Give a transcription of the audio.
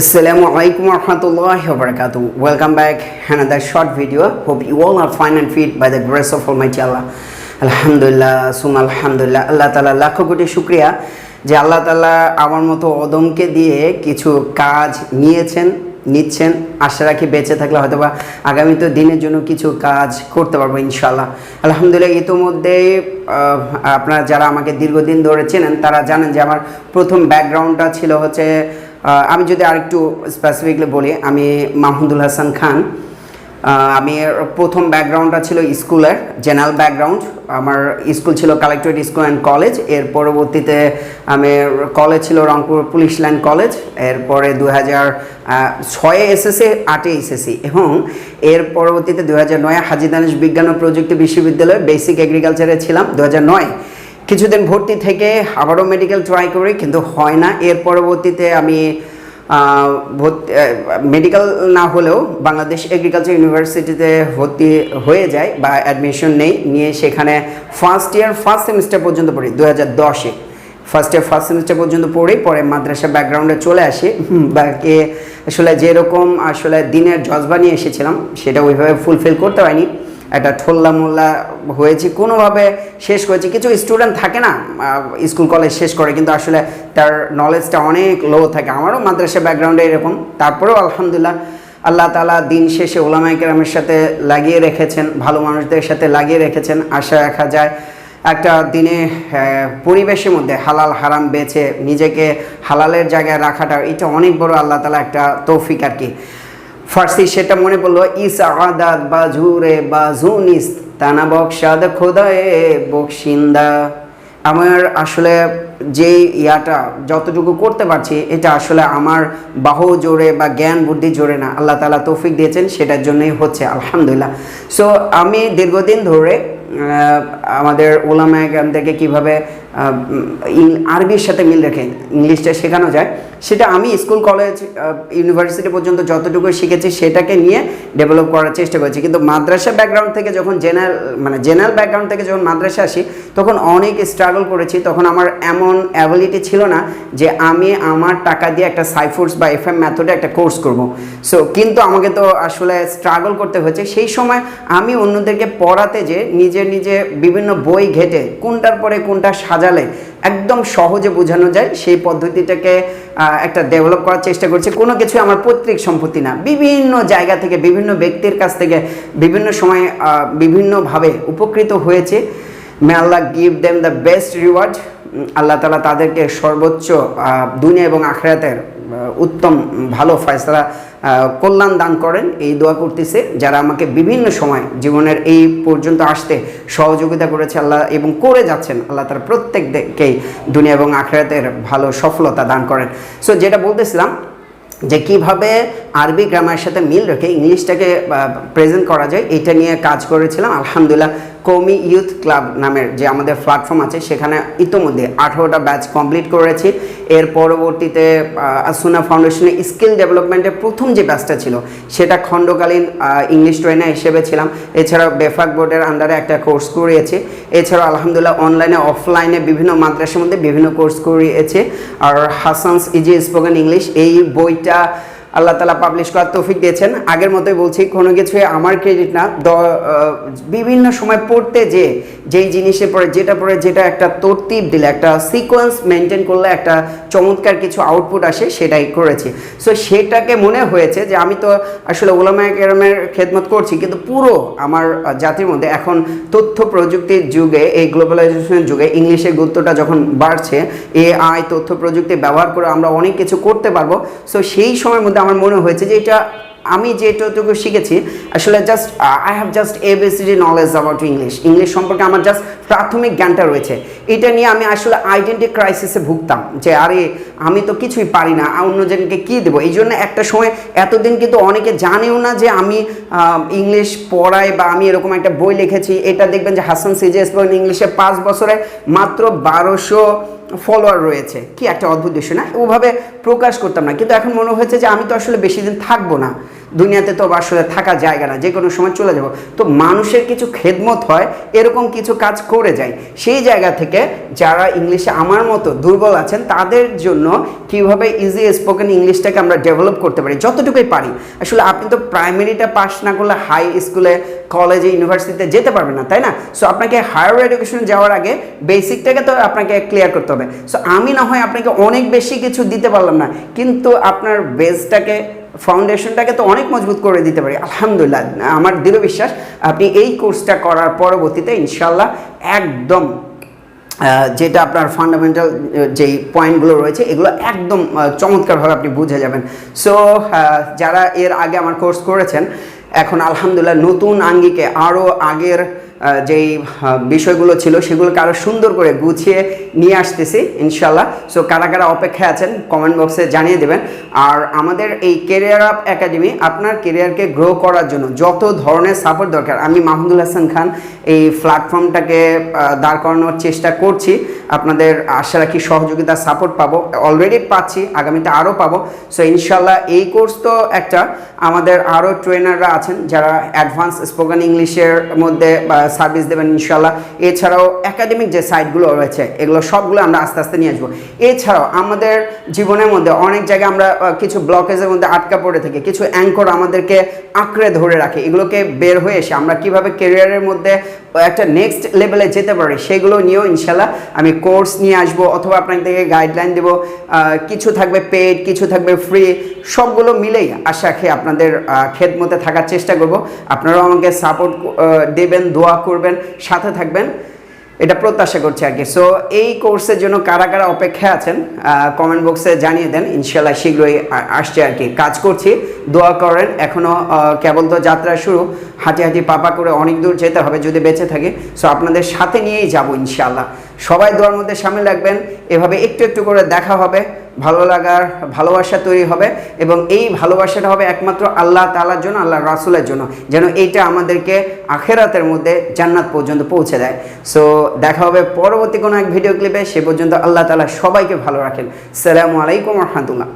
Assalamu alaikum warahmatullahi wabarakatuh. Welcome back another short video. Hope you all are fine and fit by the grace of Almighty Allah. আলহামদুলিল্লাহ সুম আলহামদুলিল্লাহ আল্লাহ তালা লাখ কোটি শুক্রিয়া যে আল্লাহ তালা আমার মতো অদমকে দিয়ে কিছু কাজ নিয়েছেন, নিচ্ছেন আশা রাখি বেঁচে থাকলে হয়তো বা আগামীতে দিনের জন্য কিছু কাজ করতে পারব ইনশাল্লাহ আলহামদুলিল্লাহ, ইতিমধ্যে আপনারা যারা আমাকে দীর্ঘদিন ধরে চেনেন, তারা জানেন যে আমার প্রথম ব্যাকগ্রাউন্ডটা ছিল হচ্ছে আমি যদি আরেকটু স্পেসিফিকলি বলি, আমি মাহমুদুল হাসান খান। আমি প্রথম ব্যাকগ্রাউন্ডটা ছিল স্কুলের জেনারেল ব্যাকগ্রাউন্ড আমার স্কুল ছিল কালেক্টরেট স্কুল অ্যান্ড কলেজের পরবর্তীতে আমি কলেজ ছিল রংপুর পুলিশ লাইন কলেজ এরপরে দু হাজার ছয়ে এসএসসি, আটে এসএসসি। এবং এর পরবর্তীতে দু হাজার নয় হাজি দানেশ বিজ্ঞান ও প্রযুক্তি বিশ্ববিদ্যালয়ে বেসিক এগ্রিকালচারে ছিলাম। দু হাজার নয় কিছুদিন ভর্তি থেকে আবারও মেডিকেল ট্রাই করি, কিন্তু হয় না। এর পরবর্তীতে আমি ভর্তি মেডিকেল না হলেও বাংলাদেশ এগ্রিকালচার ইউনিভার্সিটিতে ভর্তি হয়ে যায় বা অ্যাডমিশন নেই। নিয়ে সেখানে ফার্স্ট ইয়ার ফার্স্ট সেমিস্টার পর্যন্ত পড়ি দু হাজার দশে। ফার্স্ট ইয়ার ফার্স্ট সেমিস্টার পর্যন্ত পড়ি, পরে মাদ্রাসা ব্যাকগ্রাউন্ডে চলে আসি। বাকি আসলে যেরকম আসলে দিনের জজবা নিয়ে এসেছিলাম, সেটা ওইভাবে ফুলফিল করতে পারিনি। একটা ঠোল্লা মোল্লা হয়েছি, কোনোভাবে শেষ করেছি। কিছু স্টুডেন্ট থাকে না স্কুল কলেজ শেষ করে, কিন্তু আসলে তার নলেজটা অনেক লো থাকে। আমারও মাদ্রাসা ব্যাকগ্রাউন্ডে এরকম। তারপরেও আলহামদুলিল্লাহ, আল্লাহ তালা দিন শেষে ওলামাই কেরামের সাথে লাগিয়ে রেখেছেন, ভালো মানুষদের সাথে লাগিয়ে রেখেছেন, আশা রাখা যায়। একটা দিনে পরিবেশের মধ্যে হালাল হারাম বেছে নিজেকে হালালের জায়গায় রাখাটা, এটা অনেক বড় আল্লাহ তালা একটা তৌফিক আর কি। ফার্সি সেটা মনে পড়ল ইস আদাত বা বাজুনিস তানা বকশাদ খোদায়ে বকশিন্দা। আমার আসলে যে ইয়াটা যতটুকু করতে পারছি, এটা আসলে আমার বাহু জোরে বা জ্ঞান বুদ্ধি জোরে না। আল্লাহ তালা তৌফিক দিয়েছেন, সেটার জন্যই হচ্ছে, আলহামদুলিল্লাহ। সো আমি দীর্ঘদিন ধরে আমাদের ওলামা থেকে কীভাবে আরবির সাথে মিল রেখে, ইংলিশটা শেখানো যায়, সেটা আমি স্কুল, কলেজ ইউনিভার্সিটি পর্যন্ত যতটুকু শিখেছি সেটাকে নিয়ে ডেভেলপ করার চেষ্টা করেছি। কিন্তু মাদ্রাসা ব্যাকগ্রাউন্ড থেকে যখন জেনারেল মানে জেনারেল ব্যাকগ্রাউন্ড থেকে যখন মাদ্রাসা আসি, তখন অনেক স্ট্রাগল করেছি। তখন আমার এমন অ্যাবিলিটি ছিল না যে আমি আমার টাকা দিয়ে একটা সাইফোর্স বা এফ এম ম্যাথডে একটা কোর্স করব। সো কিন্তু আমাকে তো আসলে স্ট্রাগল করতে হয়েছে। সেই সময় আমি অন্যদেরকে পড়াতে যে নিজে নিজে নিজে বিভিন্ন বই ঘেটে কোনটার পরে কোনটা সাজালে একদম সহজে বোঝানো যায়, সেই পদ্ধতিটাকে একটা ডেভেলপ করার চেষ্টা করছে। কোনো কিছু আমার পৈতৃক সম্পত্তি না। বিভিন্ন জায়গা থেকে বিভিন্ন ব্যক্তির কাছ থেকে বিভিন্ন সময় বিভিন্নভাবে উপকৃত হয়েছে। May Allah give them the best reward Allah তালা তাদেরকে সর্বোচ্চ দুনিয়া এবং আখরাতের উত্তম, ভালো ফয়সলা কল্যাণ দান করেন। এই দোয়া করতেছে, যারা আমাকে বিভিন্ন সময় জীবনের এই পর্যন্ত আসতে সহযোগিতা করেছে আল্লাহ এবং করে যাচ্ছেন, আল্লাহ তারা প্রত্যেককেই দুনিয়া এবং আখরাতের ভালো সফলতা দান করেন। সো যেটা বলতেছিলাম, যে কীভাবে আরবি গ্রামারের সাথে মিল রেখে ইংলিশটাকে প্রেজেন্ট করা যায়, এটা নিয়ে কাজ করেছিলাম, আলহামদুলিল্লাহ। কৌমি ইউথ ক্লাব নামের যে আমাদের প্ল্যাটফর্ম আছে, সেখানে ইতোমধ্যে আঠেরোটা ব্যাচ কমপ্লিট করেছি। এর পরবর্তীতে আসুনা ফাউন্ডেশনের স্কিল ডেভেলপমেন্টের প্রথম যে ব্যাচটা ছিল, সেটা খণ্ডকালীন ইংলিশ ট্রেনার হিসেবে ছিলাম। এছাড়াও বেফাক বোর্ডের আন্ডারে একটা কোর্স করিয়েছি। এছাড়াও আলহামদুলিল্লাহ অনলাইনে অফলাইনে বিভিন্ন মাদ্রাসার মধ্যে বিভিন্ন কোর্স করিয়েছি। আর হাসানস ইজি স্পোকেন ইংলিশ এই বইটা আল্লাহ তালা পাবলিশ করার তৌফিক দিয়েছেন। আগের মতোই বলছি, কোনো কিছুই আমার ক্রেডিট না। বিভিন্ন সময় পড়তে যে, যেই জিনিসে পরে যেটা পরে যেটা একটা তরতিব দিলে, একটা সিকোয়েন্স মেনটেন করলে একটা চমৎকার কিছু আউটপুট আসে, সেটাই করেছি। সো সেটাকে মনে হয়েছে যে, আমি তো আসলে ওলামায় কেরামের খেদমত করছি, কিন্তু পুরো আমার জাতির মধ্যে এখন তথ্য প্রযুক্তির যুগে, এই গ্লোবালাইজেশনের যুগে, ইংলিশের গুরুত্বটা যখন বাড়ছে এ এআই তথ্য প্রযুক্তি ব্যবহার করে আমরা অনেক কিছু করতে পারব। সো সেই সময়ের মধ্যে আমার মনে হয়েছে যে এটা আমি যেটুকু শিখেছি, আসলে just I have just A B C D knowledge about English English সম্পর্কে আমার জাস্ট প্রাথমিক জ্ঞানটা রয়েছে। এটা নিয়ে আমি আসলে আইডেন্টি ক্রাইসিসে ভুগতাম যে, আরে, আমি তো কিছুই পারি না অন্যজনকে কী দেবো? এই জন্য একটা সময় এতদিন কিন্তু অনেকে জানেও না যে, আমি ইংলিশ পড়াই বা আমি এরকম একটা বই লিখেছি। এটা দেখবেন যে হাসান সিজে স্পোকেন ইংলিশে পাঁচ বছরে মাত্র বারোশো ফলোয়ার রয়েছে। কি একটা অদ্ভুত বিষয় না? ওভাবে প্রকাশ করতাম না। কিন্তু এখন মনে হয়েছে যে, আমি তো আসলে বেশি দিন থাকব না। দুনিয়াতে তো আসলে থাকা জায়গা না, যে কোনো সময় চলে যাব। তো মানুষের কিছু খেদমত হয়, এরকম কিছু কাজ করে যায়। সেই জায়গা থেকে যারা ইংলিশে আমার মতো দুর্বল আছেন, তাদের জন্য কীভাবে ইজি স্পোকেন ইংলিশটাকে আমরা ডেভেলপ করতে পারি, যতটুকুই পারি। আসলে আপনি তো প্রাইমারিটা পাস না করলে হাই স্কুলে কলেজে ইউনিভার্সিটিতে যেতে পারবেন না, তাই না? সো আপনাকে হায়ার এডুকেশন যাওয়ার আগে বেসিকটাকে তো আপনাকে ক্লিয়ার করতে হবে। সো আমি না হয় আপনাকে অনেক বেশি কিছু দিতে পারলাম না, কিন্তু আপনার বেসটাকে ফাউন্ডেশনটাকে তো অনেক মজবুত করে দিতে পারি। আলহামদুলিল্লাহ, আমার দৃঢ় বিশ্বাস, আপনি এই কোর্সটা করার পরবর্তীতে ইনশাল্লাহ একদম যেটা আপনার ফান্ডামেন্টাল যেই পয়েন্টগুলো রয়েছে, এগুলো একদম চমৎকারভাবে আপনি বুঝে যাবেন। সো যারা এর আগে আমার কোর্স করেছেন, এখন আলহামদুলিল্লাহ নতুন আঙ্গিকে আরও আগের যেই বিষয়গুলো ছিল সেগুলোকে আরও সুন্দর করে গুছিয়ে নিয়ে আসতেছি ইনশাল্লাহ সো কারা কারা অপেক্ষায় আছেন কমেন্ট বক্সে জানিয়ে দেবেন। আর আমাদের এই কেরিয়ার আপ একাডেমি আপনার কেরিয়ারকে গ্রো করার জন্য যত ধরনের সাপোর্ট দরকার, আমি মাহমুদুল হাসান খান এই প্ল্যাটফর্মটাকে দাঁড় করানোর চেষ্টা করছি। আপনাদের আশা রাখি সহযোগিতা সাপোর্ট পাবো। অলরেডি পাচ্ছি, আগামীতে আরও পাবো। সো ইনশাল্লাহ এই কোর্স তো একটা। আমাদের আরও ট্রেনাররা আছেন যারা অ্যাডভান্স স্পোকেন ইংলিশের মধ্যে সার্ভিস দেবেন ইনশাল্লাহ এছাড়াও একাডেমিক যে সাইটগুলো রয়েছে, এগুলো সবগুলো আমরা আস্তে আস্তে নিয়ে আসব। এছাড়াও আমাদের জীবনের মধ্যে অনেক জায়গায় আমরা কিছু ব্লকেজের মধ্যে আটকা পড়ে থাকি, কিছু অ্যাঙ্কর আমাদেরকে আঁকড়ে ধরে রাখে। এগুলোকে বের হয়ে এসে আমরা কীভাবে কেরিয়ারের মধ্যে একটা নেক্সট লেভেলে যেতে পারে, সেগুলো নিয়েও ইনশাল্লাহ আমি কোর্স নিয়ে আসব অথবা আপনাদেরকে গাইডলাইন দেবো। কিছু থাকবে পেড কিছু থাকবে ফ্রি সবগুলো মিলেই আশা খেয়ে আপনাদের খেদ মতে থাকার চেষ্টা করব। আপনারাও আমাকে সাপোর্ট দেবেন, দোয়া করবেন, সাথে থাকবেন। এটা প্রত্যাশা করছি আর কি। সো এই কোর্সের জন্য কারা কারা অপেক্ষায় আছেন কমেন্ট বক্সে জানিয়ে দেন। ইনশাল্লাহ শীঘ্রই আসছে আর কি। কাজ করছি, দোয়া করেন। এখনও কেবল তো যাত্রা শুরু। হাঁটি হাঁটি পাপা করে অনেক দূর যেতে হবে যদি বেঁচে থাকে। সো আপনাদের সাথে নিয়েই যাব ইনশাল্লাহ সবাই দোয়ার মধ্যে সামিল রাখবেন। এভাবে একটু একটু করে দেখা হবে। ভালো লাগার ভালোবাসা তৈরি হবে এবং এই ভালোবাসাটা হবে একমাত্র আল্লাহ তালার জন্য, আল্লাহ রাসুলের জন্য, যেন এইটা আমাদেরকে আখেরাতের মধ্যে জান্নাত পর্যন্ত পৌঁছে দেয়। সো দেখা হবে পরবর্তী কোনো এক ভিডিও ক্লিপে সে পর্যন্ত আল্লাহ তালা সবাইকে ভালো রাখেন। সালামু আলাইকুম রহমতুল্লাহ।